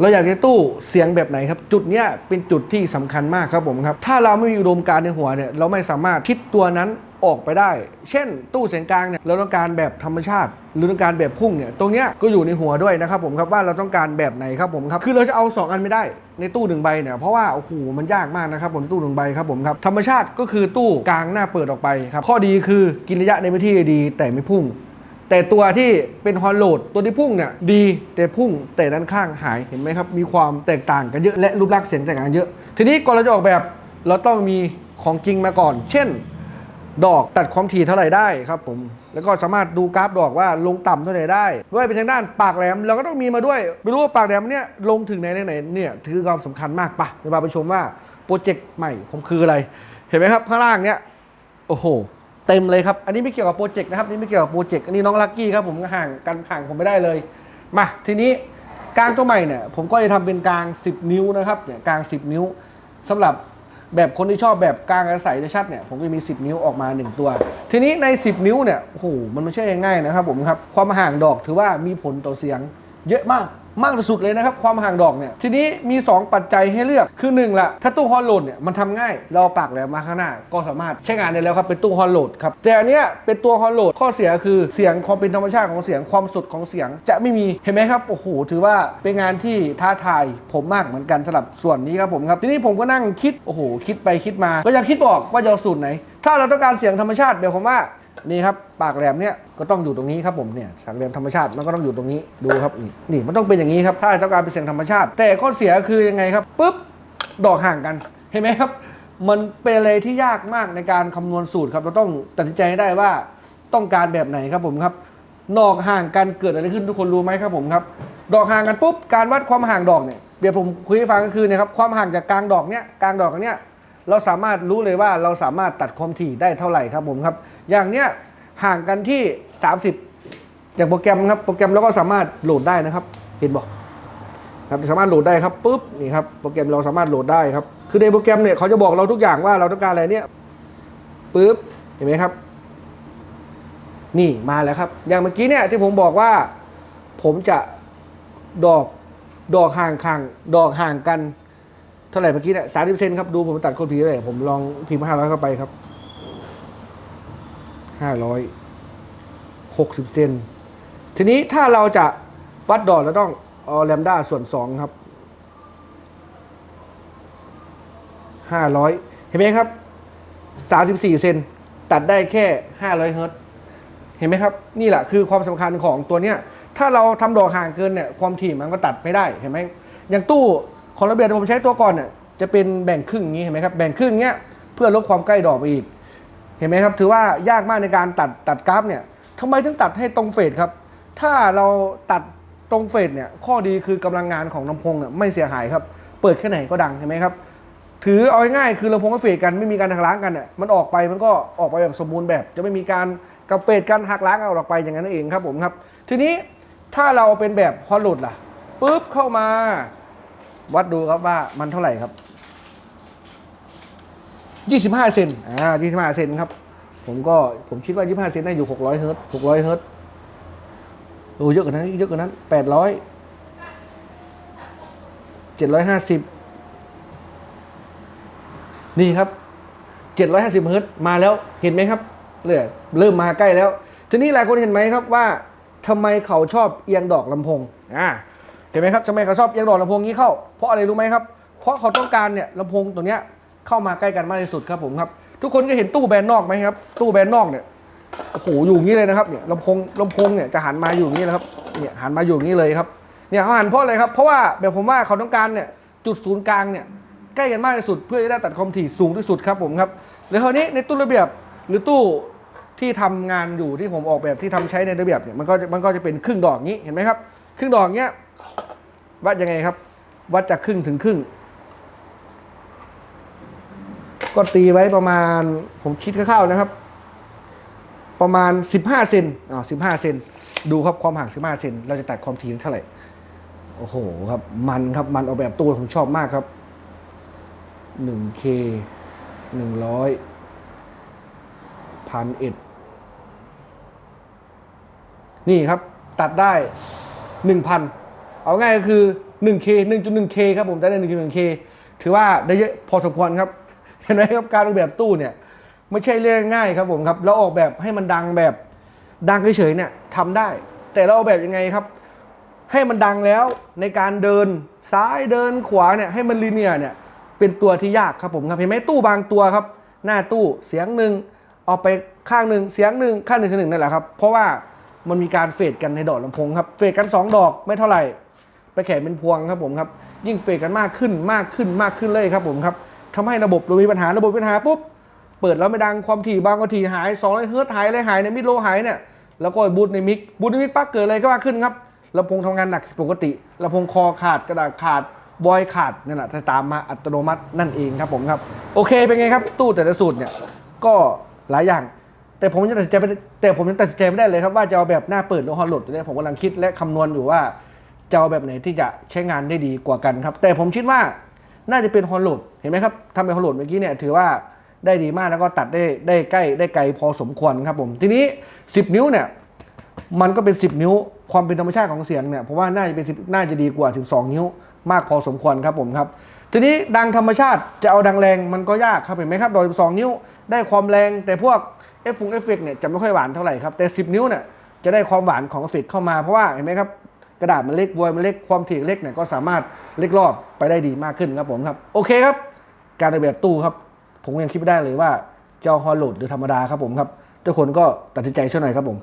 เราอยากได้ตู้เสียงแบบไหนครับ จุดเนี้ยเป็นจุดที่สำคัญมากครับผมครับ ถ้าเราไม่มีอุดมการในหัวเนี่ยเราไม่สามารถคิดตัวนั้นออกไปได้ เช่น ตู้เสียงกลางเนี่ยเราต้องการแบบธรรมชาติ หรือต้องการแบบพุ่งเนี่ยตรงเนี้ยก็อยู่ในหัวด้วยนะครับผมครับว่าเราต้องการแบบไหนครับผมครับคือเราจะเอา 2 อันไม่ได้ในตู้หนึ่งใบเนี่ยเพราะว่าโอ้โหมันยากมากนะครับผมตู้หนึ่งใบครับผมครับธรรมชาติก็คือตู้กลางหน้าเปิดออกไปครับข้อดีคือกินระยะในพื้นที่ดีแต่ไม่พุ่ง แต่ตัวที่เป็นฮอนโหลดตัวที่พุ่งเนี่ยดีแต่พุ่งแต่ด้านข้างหายเห็นไหมครับ มีความแตกต่างกันเยอะและรูปลักษณ์เสียงแตกต่างกันเยอะ ทีนี้ก่อนเราจะออกแบบเราต้องมีของจริงมาก่อน เช่น ดอกตัดความถี่เท่าไหร่ได้ครับผมแล้วก็สามารถดูกราฟดอกว่าลงต่ำเท่าไหร่ได้ ด้วยเป็นทางด้านปากแหลมเราก็ต้องมีมาด้วยไม่รู้ว่าปากแหลมเนี่ยลงถึงไหนไหนเนี่ยถือความสำคัญมากปะเดี๋ยวมาไปชมว่าโปรเจกต์ใหม่ผมคืออะไร เห็นไหมครับข้างล่างเนี่ยโอ้โห เต็มเลยครับ อันนี้ไม่เกี่ยวกับโปรเจกต์นะครับ นี่ไม่เกี่ยวกับโปรเจกต์ อันนี้น้องลักกี้ครับผมห่างกันห่างผมไม่ได้เลย มาทีนี้กลางตัวใหม่เนี่ยผมก็จะทำเป็นกลาง 10 นิ้วนะครับเนี่ยกลาง 10 นิ้วสำหรับแบบคนที่ชอบแบบกลางอาศัยจะชัดเนี่ยผมก็จะมี 10 นิ้วออกมา 1 ตัว ทีนี้ใน 10 นิ้วเนี่ยโอ้โหมันไม่ใช่ง่ายนะครับผมครับความห่างดอกถือว่ามีผลต่อเสียงเยอะมาก มากที่สุดเลยนะครับ ความห่างดอกเนี่ยทีนี้มี 2 ปัจจัยให้เลือกคือ1ละถ้าตู้ฮอลโหลดเนี่ยมันทำง่าย เราปากแหลมมาข้างหน้า ก็สามารถใช้งานได้แล้วครับเป็นตู้ฮอลโหลดครับแต่อันเนี้ยเป็นตัวฮอลโหลดข้อเสียคือเสียงความเป็นธรรมชาติของเสียงความสดของเสียงจะไม่มีเห็นไหมครับโอ้โหถือว่าเป็นงานที่ท้าทายผมมากเหมือนกันสำหรับส่วนนี้ครับผมครับทีนี้ผมก็นั่งคิดโอ้โหคิดไปคิดมา ก็ยังคิดบออกว่าจะเอาสูตรไหนถ้าเราต้องการเสียงธรรมชาติเดี๋ยวผมว่านี่ครับปากแหลมเนี่ยก็ต้องอยู่ตรงนี้ครับผมเนี่ยสังแหลมธรรมชาติมันก็ต้องอยู่ตรงนี้ดูครับนี่นี่มันต้องเป็นอย่างนี้ครับถ้าต้องการเป็นเสียงธรรมชาติ แต่ข้อเสียคือยังไงครับปุ๊บดอกห่างกันเห็นไหมครับ มันเป็นอะไรที่ยากมากในการคำนวณสูตรครับเราต้องตัดสินใจให้ได้ว่าต้องการแบบไหนครับผมครับดอกห่างกันเกิดอะไรขึ้นทุกคนรู้ไหมครับผมครับ ดอกห่างกันปุ๊บการวัดความห่างดอกเนี่ยเดี๋ยวผมคุยให้ฟังก็คือเนะครับความห่างจากกลางดอกเนี้ยกลางดอกเนี้ย เราสามารถรู้เลยว่าเราสามารถตัดความถี่ได้เท่าไหร่ครับผมครับ อย่างเนี้ยห่างกันที่ 30 อย่างโปรแกรมครับโปรแกรมเราก็สามารถโหลดได้นะครับ เห็นบอกครับสามารถโหลดได้ครับปุ๊บนี่ครับโปรแกรมเราสามารถโหลดได้ครับคือในโปรแกรมเนี่ยเขาจะบอกเราทุกอย่างว่าเราต้องการอะไรเนี่ยปุ๊บเห็นไหมครับ นี่มาแล้วครับ อย่างเมื่อกี้เนี่ยที่ผมบอกว่า ผมจะดอกดอกห่างห่างดอกห่างกัน เท่าไหร่เมื่อกี้เนี่ยสามสิบเซนครับ ดูผมตัดคนผีเลยผมลองพิมพ์ห้าร้อยเข้าไปครับห้าร้อยหกสิบเซนทีนี้ถ้าเราจะวัดดอกเราต้องเอาแลมด้าส่วนสองครับห้าร้อยเห็นไหมครับสามสิบสี่เซนตัดได้แค่ห้าร้อยเฮิร์ตเห็นไหมครับ นี่แหละคือความสำคัญของตัวเนี้ยถ้าเราทำดอกห่างเกินเนี่ยความถี่มันก็ตัดไม่ได้เห็นไหมอย่างตู้ ของระเบียบที่ผมใช้ตัวก่อนเนี่ยจะเป็นแบ่งครึ่งอย่างนี้เห็นไหมครับแบ่งครึ่งเนี้ยเพื่อลดความใกล้ดอกไปอีก เห็นไหมครับ ถือว่ายากมากในการตัดตัดกราฟเนี่ยทำไมถึงตัดให้ตรงเฟสครับ ถ้าเราตัดตรงเฟสเนี่ยข้อดีคือกำลังงานของลำโพงเนี่ยไม่เสียหายครับ เปิดแค่ไหนก็ดังเห็นไหมครับถือเอาง่ายๆคือลำโพงกับเฟสกันไม่มีการหักล้างกันเนี่ยมันออกไปมันก็ออกไปแบบสมบูรณ์แบบ จะไม่มีการกับเฟสกันหักล้างเอาออกไปอย่างนั้นเองครับผมครับ ทีนี้ถ้าเราเป็นแบบฮอลลุดล่ะปุ๊บเข้ามา วัดดูครับว่ามันเท่าไหร่ครับ 25 เซนอ่า25 เซนครับ ผมก็ผมคิดว่า 25 เซนได้อยู่ 600 เฮิร์ต600 เฮิร์ตโอ้เยอะกว่านั้นเยอะกว่านั้น 800 750 นี่ครับ 750 เฮิร์ตมาแล้วเห็นไหมครับเลยเริ่มมาใกล้แล้ว ทีนี้หลายคนเห็นไหมครับว่าทำไมเขาชอบเอียงดอกลำโพงอ่า เห็นไหมครับทำไมเขาชอบเอียงดอกลำโพงนี้เข้า เพราะอะไรรู้ไหมครับ เพราะเขาต้องการเนี่ยลำโพงตัวเนี้ยเข้ามาใกล้กันมากที่สุดครับผมครับ ทุกคนก็เห็นตู้แบรนด์นอกไหมครับ ตู้แบรนด์นอกเนี่ย โอ้โห อยู่อย่างนี้เลยนะครับ เนี่ยลำโพงลำโพงเนี่ยจะหันมาอยู่อย่างนี้นะครับ เนี่ยหันมาอยู่อย่างนี้เลยครับ เนี่ยเขาหันเพราะอะไรครับ เพราะว่าแบบผมว่าเขาต้องการเนี่ยจุดศูนย์กลางเนี่ยใกล้กันมากที่สุด เพื่อจะได้ตัดความถี่สูงที่สุดครับผมครับแล้วคราวนี้ในตู้ระเบียบหรือตู้ที่ทำงานอยู่ที่ผมออกแบบที่ทำใช้ในระเบียบเนี่ยมันก็มันก็จะเป็นครึ่งดอกนี้เห็นไหมครับ ครึ่งดอกเนี้ยวัดยังไงครับ วัดจากครึ่งถึงครึ่ง ก็ตีไว้ประมาณผมคิดคร่าวๆนะครับ ประมาณ 15เซนอ๋อ15เซนดูครับความห่าง 15เซนเราจะตัดความถี่เท่าไหร่โอ้โหครับมันครับมันออกแบบตู้ผมชอบมากครับ 1K 100พันเอ็ดนี่ครับตัดได้ 1,000 เอาง่ายก็คือ 1K 1.1K ครับผมแต่ได้ 1.1K ถือว่าได้เยอะพอสมควรครับ เห็นไหมครับการออกแบบตู้เนี่ยไม่ใช่เรื่องง่ายครับผมครับเราออกแบบให้มันดังแบบดังเฉยๆเนี่ยทำได้ แต่เราออกแบบยังไงครับ ให้มันดังแล้วในการเดินซ้ายเดินขวาเนี่ยให้มันลีเนียเนี่ยเป็นตัวที่ยากครับผมครับเห็นไหมตู้บางตัวครับ หน้าตู้เสียงหนึ่งออกไปข้างหนึ่งเสียงหนึ่งข้างหนึ่งเสียงหนึ่งนั่นแหละครับ เพราะว่า มันมีการเฟดกันในดอกลำโพงครับ เฟดกัน 2 ดอกไม่เท่าไหร่ ไปแข่เป็นพวงครับผมครับ ยิ่งเฟดกันมากขึ้นมากขึ้นมากขึ้นเลยครับผมครับทำให้ระบบเรามีปัญหาระบบปัญหาปุ๊บ เปิดแล้วไม่ดังความถี่บางก็ถี่หาย200เฮิร์ตหายอะไรหายในมิดโลหายเนี่ย แล้วก็บูทในมิกบูทในมิกปั๊กเกิดอะไรก็ว่าขึ้นครับลำโพงทำงานหนักปกติลำโพงคอขาดกระดาษขาดบอยขาดนั่นแหละจะตามมาอัตโนมัตินั่นเองครับผมครับ โอเคเป็นไงครับ ตู้แต่ละสูตรเนี่ยก็หลายอย่าง แต่ผมยังตัดสินใจไม่ได้แต่ผมยังตัดสินใจไม่ได้เลยครับว่าจะเอาแบบหน้าเปิดหรือฮอลโหลดเนี่ยผมกำลังคิดและคำนวณอยู่ว่าจะเอาแบบไหนที่จะใช้งานได้ดีกว่ากันครับ แต่ผมคิดว่าน่าจะเป็นฮอลโหลดเห็นไหมครับทำเป็นฮอลโหลดเมื่อกี้เนี่ยถือว่าได้ดีมากแล้วก็ตัดได้ได้ใกล้ได้ไกลพอสมควรครับผม ทีนี้ 10 นิ้วเนี่ยมันก็เป็น 10 นิ้ว ความเป็นธรรมชาติของเสียงเนี่ยผมว่าน่าจะเป็น10น่าจะดีกว่า 12 นิ้วมากพอสมควรครับผมครับ ทีนี้ดังธรรมชาติจะเอาดังแรงมันก็ยากครับเห็นไหมครับโดย12นิ้วได้ความแรงแต่พวกเอฟฟงเอฟเฟกเนี่ยจะไม่ค่อยหวานเท่าไหร่ครับแต่ 10 นิ้วเนี่ยจะได้ความหวานของเอฟเฟกเข้ามาเพราะว่าเห็นไหมครับกระดาษมันเล็กบวยมันเล็กความถี่เล็กเนี่ยก็สามารถเล็กรอบไปได้ดีมากขึ้นครับผมครับโอเคครับ การออกแบบตู้ครับ ผมยังคิดไม่ได้เลยว่าจะเอาฮอลโหลดหรือธรรมดาครับผมครับทุกคนก็ตัดสินใจช่วยหน่อยครับผม